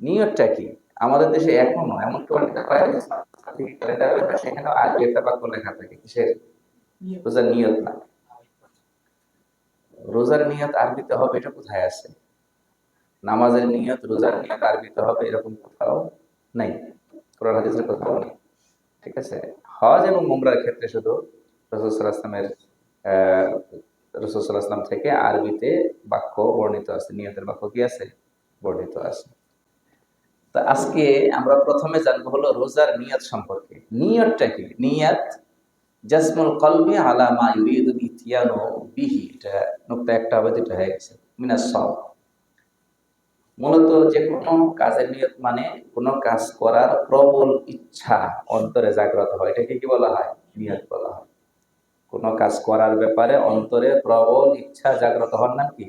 নিয়তটা কি? আমাদের দেশে এখনও এমন ক্যালেন্ডার পাওয়া ক্যালেন্ডার সেখানে আগে একটা বাক্য লেখা থাকে, কিসের? রোজার নিয়ত না। রোজার নিয়ত আরবিতে হবে, এটা কোথায় আছে? নামাজের নিয়ত, রোজার নিয়ত আরবিতে হবে, এরকম কোথাও নাই। কোরআন, হাদিসের কোথাও নেই। ঠিক আছে? হজ এবং উমরার ক্ষেত্রে শুধু রসুল আসলামের রসুল আসলাম থেকে আরবিতে বাক্য বর্ণিত আছে, নিয়তের বাক্য কি আছে? বর্ণিত আছে। আজকে আমরা প্রথমে জানব হলো রোজার নিয়ত সম্পর্কে। নিয়তটা কি? নিয়াত জাসমুল কলবি আলা মা ইতিয়ানো বিহি। এটা নুক্তা একটা হবে দুটো হয়ে গেছে। মিনাস সব মূলত যে কোনো কাজের নিয়ত মানে কোনো কাজ করার প্রবল ইচ্ছা, অন্তরে জাগ্রত হয় এটাকে কি বলা হয়? নিয়ত বলা হয়। কোনো কাজ করার ব্যাপারে অন্তরে প্রবল ইচ্ছা, জাগ্রত হন না কি?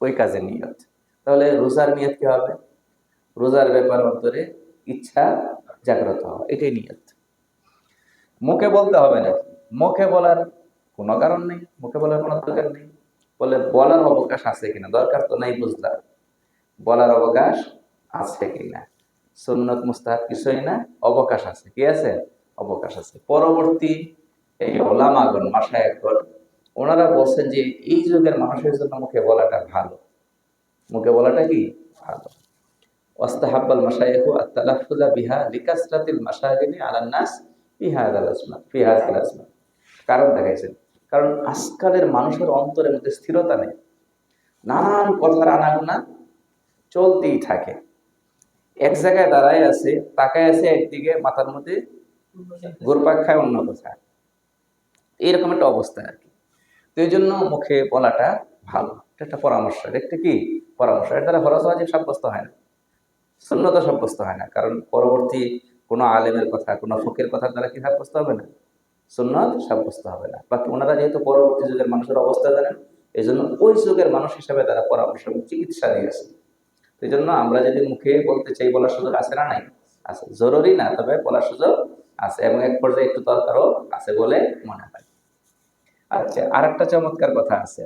ওই কাজের নিয়ত। তাহলে রোজার নিয়ত কি হবে? রোজার ব্যাপারে অন্তরে ইচ্ছা জাগ্রত হওয়া, এটাই নিয়ত। মুখে বলতে হবে না। মুখে বলার কোনো কারণ নেই, মুখে বলার কোনো দরকার নেই। বলে বলার অবকাশ আছে কিনা, দরকার তো নাই বুঝলাম। বলার অবকাশ আছে কিনা। সুন্নত মুস্তাহাব কিছুই না, অবকাশ আছে। কি আছে? অবকাশ আছে। পরবর্তী এই ওলামাগণ মাসায়কগণ ওনারা বলছেন যে এই যুগের মানুষের জন্য মুখে বলাটা ভালো। মুখে বলাটা কি? ভালো। ওয়াস্তাহাব্বাল মাশাইখু আত-তালাফফুযা বিহা লিকাসরাতিল মাশাগিনি আলান নাস ফি হাযাল আজমান ফি হাযাল আজমান কারণ দেখাইছেন কারণ আজকালের মানুষের অন্তরের মধ্যে স্থিরতা নেই। নানান কথার আনাগোনা চলতেই থাকে। এক জায়গায় দাঁড়ায় আছে, তাকায় আছে একদিকে, মাথার মধ্যে ঘুরপাক খায়, অন্য কোথায়। এরকম একটা অবস্থা আর কি। তো এই জন্য মুখে বলাটা ভালো। এটা একটা পরামর্শ। এটা কি? পরামর্শ। এর দ্বারা ফরজ ওয়াজিব সাব্যস্ত হয় না। শূন্যতা সাব্যস্ত হয় না। কারণ পরবর্তী কোনো আলেমের কথা, কোনো ফকির কথার দ্বারা কি সাব্যস্ত হবে না? সুন্নত সাব্যস্ত হবে না। বাকি ওনারা যেহেতু পরবর্তী যুগের মানুষের অবস্থা জানেন এই জন্য ওই যুগের মানুষ হিসাবে তারা পরামর্শ চিকিৎসা দিয়েছে এই জন্য আমরা যদি মুখে বলতে চাই, বলার সুযোগ আছে না নাই? আছে। জরুরি না, তবে বলার সুযোগ আছে এবং এক পর্যায়ে একটু দরকারও আছে বলে মনে হয়। আচ্ছা আর একটা চমৎকার কথা আছে।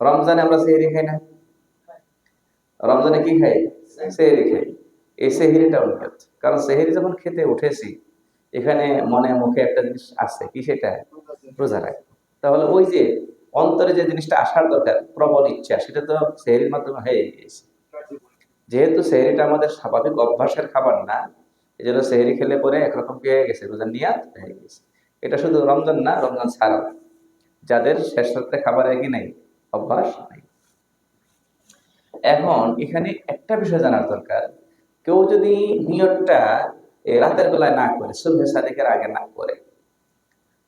রমজানে আমরা সেহরি খাই না? রমজানে কি খাই? সেহরি খাই। এই সেহরিটাও নিয়ত কারণ সেহরি যখন খেতে উঠেছি, এখানে মনে মুখে একটা জিনিস আছে, কি সেটা? রোজা রাখব। তাহলে ওই যে অন্তরে যে জিনিসটা আসার দরকার, প্রবল ইচ্ছা, সেটা তো সেহরির মাধ্যমে হয়ে গিয়েছে। যেহেতু সেহেরিটা আমাদের স্বাভাবিক অভ্যাসের খাবার না এই জন্য সেহেরি খেলে পরে একরকম হয়ে গেছে? রোজার নিয়াত হয়ে গেছে। এটা শুধু রমজান না, রমজান ছাড়াও। যাদের শেষ রাত্রে খাবারের কি নেই? অভ্যাস নেই। এখন এখানে একটা বিষয় জানার দরকার। কেউ যদি নিয়তটা রাতের বেলায় না করে সুলহে সাদিকের আগে না করে,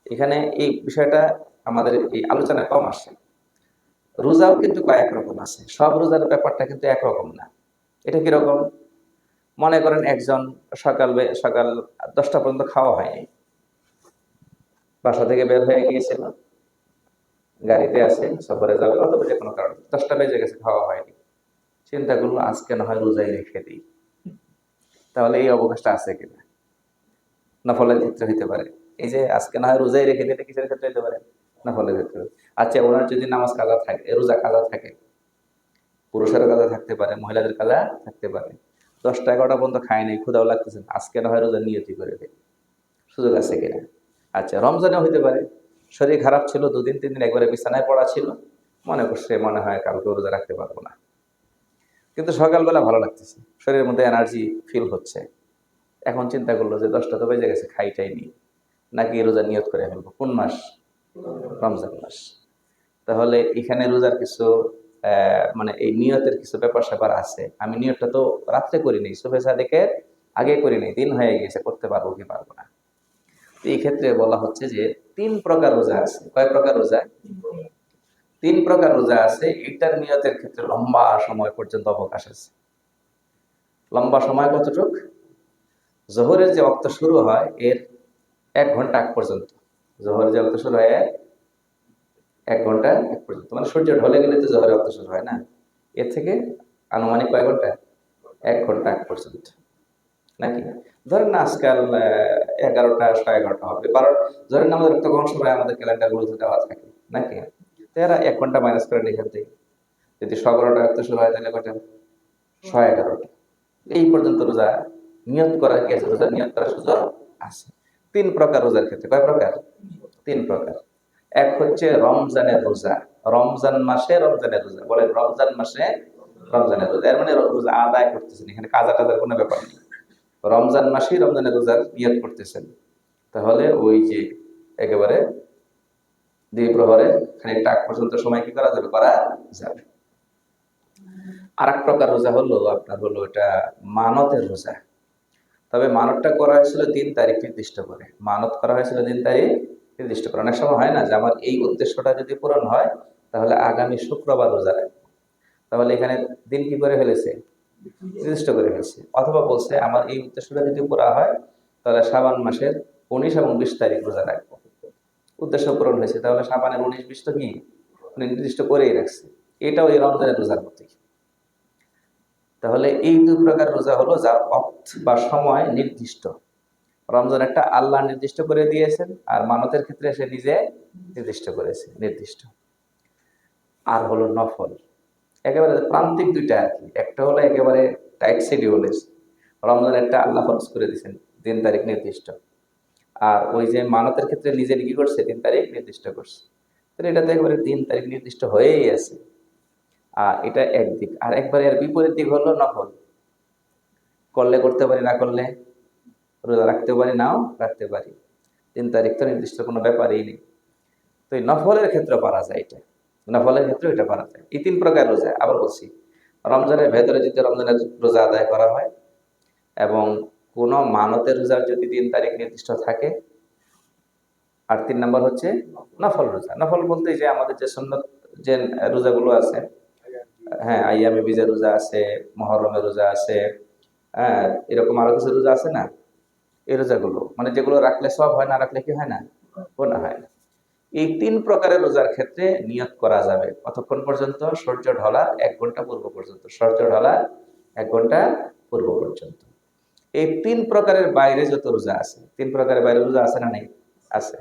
এখানে এই বিষয়টা আমাদের এই আলোচনায় কম আসে। রোজাও কিন্তু কয়েক রকম আছে। সব রোজার ব্যাপারটা কিন্তু একরকম না। এটা কীরকম? মনে করেন একজন সকাল সকাল দশটা পর্যন্ত খাওয়া হয়নি। বাসা থেকে বের হয়ে গিয়েছিল। গাড়িতে আছে, সফরে যাবে, অথবা যে কোনো কারণে। দশটা বেজে গেছে, খাওয়া হয়নি। চিন্তা করল, আজকে না হয় রোজাই রেখে দিই। তাহলে এই অবকাশটা আছে কিনা? নফলের ক্ষেত্রে হইতে পারে। এই যে আজকে না হয় রোজাই রেখে দিলে কিসের ক্ষেত্রে হইতে পারে? নফলের ক্ষেত্রে। আচ্ছা ওনার যদি নামাজ কাজা থাকে রোজা কাজা থাকে, পুরুষের কাজা থাকতে পারে, মহিলাদের কাজা থাকতে পারে। দশটা এগারোটা পর্যন্ত খায় নাই ক্ষুদাও লাগতেছে না। আজকে না হয় রোজা নিয়তি করে দেয়। সুযোগ আছে কিনা? আচ্ছা রমজানেও হইতে পারে। শরীর খারাপ ছিল, দুদিন তিন দিন একবারে বিছানায় পড়া ছিল। মনে করছে, মনে হয় কালকে রোজা রাখতে পারব না। কিন্তু সকালবেলা ভালো লাগতেছে। শরীরের মধ্যে এনার্জি ফিল হচ্ছে। এখন চিন্তা করল যে দশটা তো বেজে গেছে, খাইটাই নি নাকি রোজা নিয়ত করে ফেলব? কোন মাস? রমজান মাস। তাহলে এখানে রোজার কিছু মানে এই নিয়তের কিছু ব্যাপার স্যাপার আছে। আমি নিয়তটা তো রাত্রে করি নি সুফে সাদেকের আগে করি নি দিন হয়ে গেছে, করতে পারব কি পারব না। এই ক্ষেত্রে বলা হচ্ছে যে তিন প্রকার রোজা আছে। কয় প্রকার রোজা? তিন প্রকার রোজা আছে, এটার নিয়তের ক্ষেত্রে লম্বা সময় পর্যন্ত অবকাশ আছে। লম্বা সময় কতটুক? জোহরের যে অক্ত শুরু হয়, এর এক ঘণ্টা আগ পর্যন্ত। জোহরের যে অক্ত শুরু হয় এক ঘণ্টা এক পর্যন্ত। মানে সূর্য ঢলে গেলে তো জোহরের অক্ত শুরু হয় না। এর থেকে আনুমানিক কয় ঘণ্টা? এক ঘণ্টা আগ পর্যন্ত। নাকি? ধরেন না আজকাল এগারোটা সাড়ে এগারোটা হবে। কারণ ধরেন আমাদের তখন সময় আমাদের ক্যালেন্ডার গুলোতে দেওয়া থাকে। নাকি? তো এরা এক ঘণ্টা মাইনাস করে এখান থেকে যদি সতেরোটা আয়াত শুরু হয় তাহলে কয়টা? ছয় এগারোটা। এই পর্যন্ত রোজা নিয়ত করার কি আছে রোজা নিয়ত করার সুযোগ আছে। তিন প্রকার রোজার ক্ষেত্রে। কয় প্রকার? তিন প্রকার। এক হচ্ছে রমজানের রোজা। রমজান মাসে রমজানের রোজা। বলে রমজান মাসে রমজানের রোজা। এর মানে রোজা আদায় করতেছেন। এখানে কাজা টাজার কোনো ব্যাপার নেই। রমজান মাসেই রমজানের রোজার নিয়ত করতেছেন। তাহলে ওই যে একেবারে দুই প্রহরে খানিকটা আগ পর্যন্ত সময় কি করা যাবে? করা যাবে। আর এক প্রকার রোজা হলো, আপনার হলো এটা মানতের রোজা। তবে মানতটা করা হয়েছিল তিন তারিখ নির্দিষ্ট করে। মানত করা হয়েছিল তিন তারিখ নির্দিষ্ট করে। অনেক সময় হয় না যে আমার এই উদ্দেশ্যটা যদি পূরণ হয়, তাহলে আগামী শুক্রবার রোজা রাখব। তাহলে এখানে দিন কি করে ফেলেছে? নির্দিষ্ট করে ফেলেছে। অথবা বলছে, আমার এই উদ্দেশ্যটা যদি পুরা হয়, তাহলে সাবান মাসের উনিশ এবং বিশ তারিখ রোজা রাখব। উদ্দেশ্য পূরণ হয়েছে। তাহলে সাবানের উনিশ বিশ তো কি? নির্দিষ্ট করেই রাখছে। এটাও এই রমজানের রোজার মতোই তাহলে এই দুই প্রকার রোজা হলো যার অর্থ বা সময় নির্দিষ্ট। রমজান একটা আল্লাহ নির্দিষ্ট করে দিয়েছেন আর মানতের ক্ষেত্রে সে নিজে নির্দিষ্ট করেছে, নির্দিষ্ট। আর হলো নফল। একেবারে প্রান্তিক দুইটা আর কি। একটা হলো একেবারে টাইট শিডিউল রমজান একটা আল্লাহ ফরজ করে দিয়েছেন, দিন তারিখ নির্দিষ্ট। আর ওই যে মানতের ক্ষেত্রে নিজে কি করছে দিন তারিখ নির্দিষ্ট করছে। তাহলে এটাতে একবারে দিন তারিখ নির্দিষ্ট হয়েই আছে। আর এটা একদিক আর একবারে এর বিপরীত দিক হলো নফল করলে করতে পারি, না করলে রোজা রাখতে পারি, নাও রাখতে পারি। তিন তারিখ তো নির্দিষ্ট কোনো ব্যাপারই নেই। তো এই নফলের ক্ষেত্রে পারা যায় এটা। নফলের ক্ষেত্রে এটা পারা যায়। এই তিন প্রকার রোজা, আবার বলছি, রমজানের ভেতরে যদি রমজানের রোজা আদায় করা হয় এবং কোনো মানতের রোজার যদি দিন তারিখ নির্দিষ্ট থাকে, আর তিন নম্বর হচ্ছে নফল রোজা। নফল বলতে যে আমাদের যে সুন্নত, যে রোজাগুলো আছে হ্যাঁ আইয়ামে বীজের রোজা আছে, মহরমের রোজা আছে হ্যাঁ এরকম আরও কিছু রোজা আছে না? এই রোজাগুলো মানে যেগুলো রাখলে সব হয় না, রাখলে কি হয় না? গোনা হয় না। এই তিন প্রকারের রোজার ক্ষেত্রে নিয়ত করা যাবে। কতক্ষণ পর্যন্ত? সূর্য ঢলার এক ঘণ্টা পূর্ব পর্যন্ত। সূর্য ঢলার এক ঘণ্টা পূর্ব পর্যন্ত। এই তিন প্রকারের বাইরে যত রোজা আছে, তিন প্রকারের বাইরে রোজা আছে না নেই? আছে।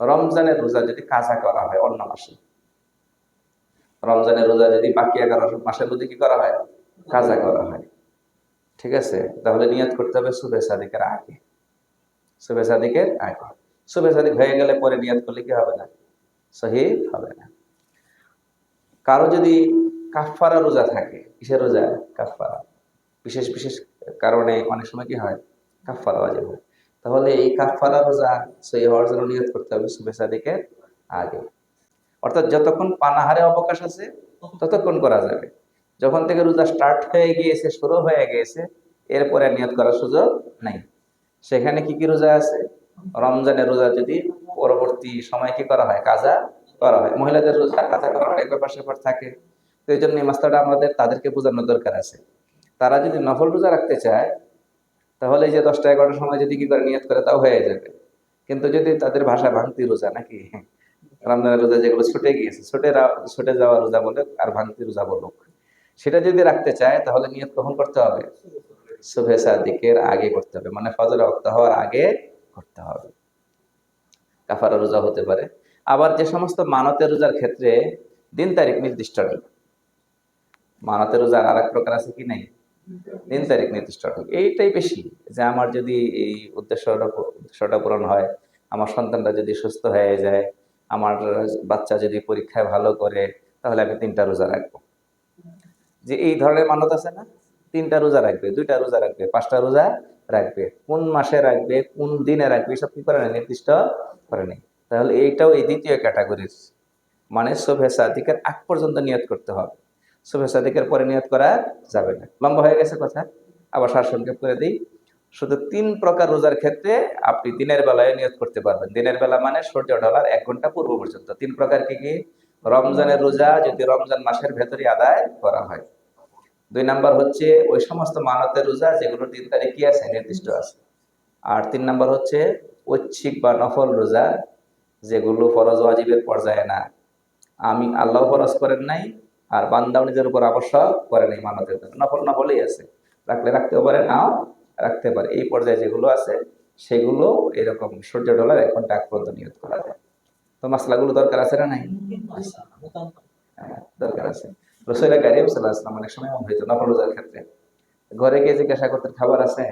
রমজানের রোজা যদি কাজা করা হয় অন্য মাসে। রমজানের রোজা যদি বাকি এগারো মাসের মধ্যে কি করা হয়? কাজা করা হয়। ঠিক আছে? তাহলে নিয়ত করতে হবে সুবে সাদিকের আগে। সুবে সাদিকের আগে। সুবে সাদিক হয়ে গেলে পরে নিয়ত করলে কি হবে না? সহি হবে না। কারও যদি কাফারা রোজা থাকে, কিসের রোজা? কাফারা বিশেষ বিশেষ কারণে অনেক সময় কি হয় কাফারা ওয়াজিব হয়। তাহলে এই কাফারা রোজা সহি হওয়ার জন্য নিয়ত করতে হবে সুবে সাদিকের আগে। অর্থাৎ যতক্ষণ পানাহারে অবকাশ আছে, ততক্ষণ করা যাবে। যখন থেকে রোজা স্টার্ট হয়ে গিয়েছে, শুরু হয়ে গিয়েছে, এরপরে নিয়ত করার সুযোগ নাই। সেখানে কি কি রোজা আছে? রমজানের রোজা যদি পরবর্তী সময় কি করা হয়? কাজা করা হয়। মহিলাদের রোজা কাজা করা হয় এক ব্যাপার সেপার থাকে। তো এই জন্য এই মাস্টারটা আমাদের তাদেরকে বোঝানোর দরকার আছে। তারা যদি নফল রোজা রাখতে চায়, তাহলে যে দশটা এগারোটার সময় যদি কি করে নিয়ত করে, তাও হয়ে যাবে। কিন্তু যদি তাদের ভাষা ভাঙতি রোজা নাকি? রমজানের রোজা যেগুলো ছুটে গিয়েছে, ছুটে ছুটে যাওয়া রোজা বলে আর ভাঙতি রোজা বলুক। সেটা যদি রাখতে চায়, তাহলে নিয়ত কখন করতে হবে? শুভেচ্ছা দিকের আগে করতে হবে মানে ফজর রক্ত হওয়ার আগে করতে হবে। কাফারা রোজা হতে পারে। আবার যে সমস্ত মানতের রোজার ক্ষেত্রে দিন তারিখ নির্দিষ্ট নেই। মানতের রোজার আর এক প্রকার আছে কি নেই? দিন তারিখ নির্দিষ্ট নেই এইটাই বেশি যে আমার যদি এই উদ্দেশ্যটা উদ্দেশ্যটা পূরণ হয়, আমার সন্তানটা যদি সুস্থ হয়ে যায়, আমার বাচ্চা যদি পরীক্ষায় ভালো করে, তাহলে আমি তিনটা রোজা রাখব। যে এই ধরনের মানত আছে না? তিনটা রোজা রাখবে, দুইটা রোজা রাখবে, পাঁচটা রোজা রাখবে। কোন মাসে রাখবে, কোন দিনে রাখবে, এসব কি করে না নির্দিষ্ট করে নেই। তাহলে এইটাও এই দ্বিতীয় ক্যাটাগরির মানে শোভে সাদিকের আগ পর্যন্ত নিয়ত করতে হবে। সাদিকের পরে নিয়ত করা যাবে না। লম্বা হয়ে গেছে কথা। আবার সারসংক্ষেপ করে দিই। শুধু তিন প্রকার রোজার ক্ষেত্রে আপনি দিনের বেলায় নিয়ত করতে পারবেন। দিনের বেলা মানে সূর্য ঢলার এক ঘণ্টা পূর্ব পর্যন্ত। তিন প্রকার কি কি? রমজানের রোজা যদি রমজান মাসের ভেতরে আদায় করা হয়। দুই নাম্বার হচ্ছে ওই সমস্ত মানতের রোজা যেগুলো তিন তারিখ কি আছে, নির্দিষ্ট আছে। আর তিন নাম্বার হচ্ছে ঐচ্ছিক বা নফল রোজা যেগুলো ফরজ ওয়াজিবের পর্যায়ে না। আমি আল্লাহ ফরজ করেন নাই আর বান্দাও নিজের উপর আবশ্যক করে নাই মানতের জন্য নফল নফলই আছে। রাখলে রাখতেও পারে নাও রাখতে পারে। এই পর্যায়ে যেগুলো আছে সেগুলো এরকম সূর্য ডলার এক ঘণ্টা আগ পর্যন্ত নিয়ত করা যায় তো মশলাগুলো দরকার আছে না নাই? হ্যাঁ, দরকার আছে। রসুল কারিম সাল্লাহ আসলাম অনেক সময় হইতো নফল রোজার ক্ষেত্রে। ঘরে গিয়ে জিজ্ঞাসা করতেন খাবার আছে?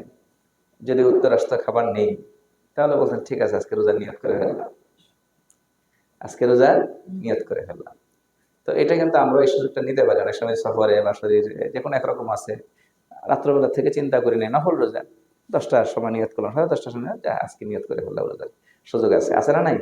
যদি উত্তর আসতো খাবার নেই তাহলে বলছেন ঠিক আছে আজকে রোজার নিয়ত করে ফেললাম। আজকে রোজার নিয়ত করে ফেললাম। তো এটা কিন্তু আমরা এই সুযোগটা নিতে পারি। অনেক সময় সফরে বা শরীরে যে কোনো একরকম আছে, রাত্রবেলা থেকে চিন্তা করি নাই নফল রোজা। দশটার সময় নিয়ত করলাম, সাড়ে দশটার সময় আজকে নিয়ত করে ফেললাম রোজা। সুযোগ আছে। আছে না নাই।